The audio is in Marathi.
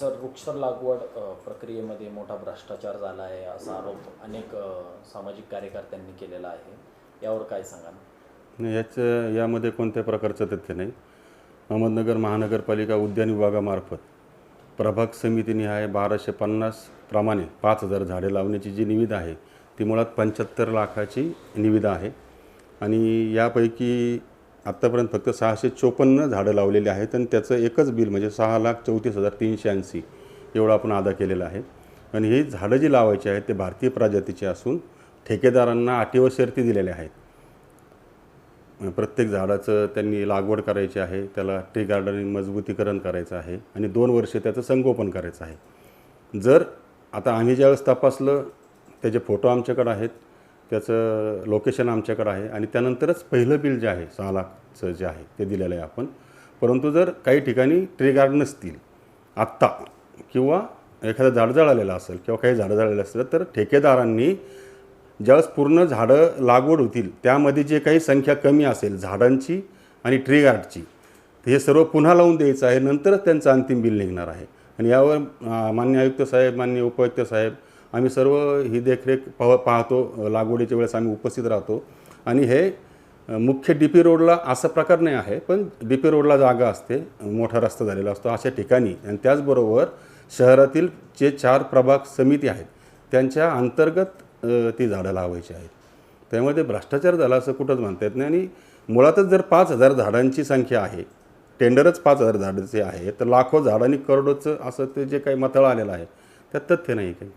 सर वृक्ष लागवड प्रक्रियेमध्ये मोठा भ्रष्टाचार झाला आहे असा आरोप अनेक सामाजिक कार्यकर्त्यांनी केलेला आहे. यावर काय सांगाल? याचं यामध्ये कोणत्या प्रकारचं तथ्य नाही. अहमदनगर महानगरपालिका उद्यान विभागामार्फत प्रभाग समितीनिहाय बाराशे पन्नास प्रमाणे पाच हजार झाडे लावण्याची जी निविदा आहे ती मुळात पंच्याहत्तर लाखाची निविदा आहे. आणि यापैकी आत्तापर्यंत फक्त सहाशे चोपन्न झाडं लावलेली आहेत आणि त्याचं एकच बिल म्हणजे सहा लाख चौतीस हजार तीनशे ऐंशी एवढं आपण अदा केलेलं आहे. आणि ही झाडं जी लावायची आहेत ते भारतीय प्रजातीची असून ठेकेदारांना अटी व शर्ती दिलेल्या आहेत. प्रत्येक झाडाचं त्यांनी लागवड करायची आहे त्याला ट्री गार्डनिंग मजबूतीकरण करायचं आहे आणि दोन वर्ष त्याचं संगोपन करायचं आहे. जर आता आम्ही ज्यावेळेस तपासलं त्याचे फोटो आमच्याकडे आहेत त्याचं लोकेशन आमच्याकडं आहे. आणि त्यानंतरच पहिलं बिल जे आहे सहा लाखचं जे आहे ते दिलेलं आहे आपण. परंतु जर काही ठिकाणी ट्री गार्डन नसतील आत्ता किंवा एखादं झाड जळालेलं असेल किंवा काही झाडं जळालेलं असेल तर ठेकेदारांनी ज्यावेळेस पूर्ण झाडं लागवड होतील त्यामध्ये जे काही संख्या कमी असेल झाडांची आणि ट्री गार्डची हे सर्व पुन्हा लावून द्यायचं आहे. नंतरच त्यांचं अंतिम बिल निघणार आहे. आणि यावर मान्य आयुक्त साहेब मान्य उपायुक्त साहेब आम्ही सर्व ही देखरेख पाह पाहतो. लागवडीच्या वेळेस आम्ही उपस्थित राहतो. आणि हे मुख्य डी पी रोडला असा प्रकार नाही आहे पण डी पी रोडला जागा असते मोठा रस्ता झालेला असतो अशा ठिकाणी. आणि त्याचबरोबर शहरातील जे चार प्रभाग समिती आहेत त्यांच्या अंतर्गत ती झाडं लावायची आहेत. त्यामुळे ते भ्रष्टाचार झाला असं कुठंच म्हणता येत नाही. आणि मुळातच जर पाच हजार झाडांची संख्या आहे टेंडरच पाच हजार झाडाचे आहे तर लाखो झाडांनी करोडोचं असं ते जे काही मथळ आलेलं आहे त्यात तथ्य नाही काही.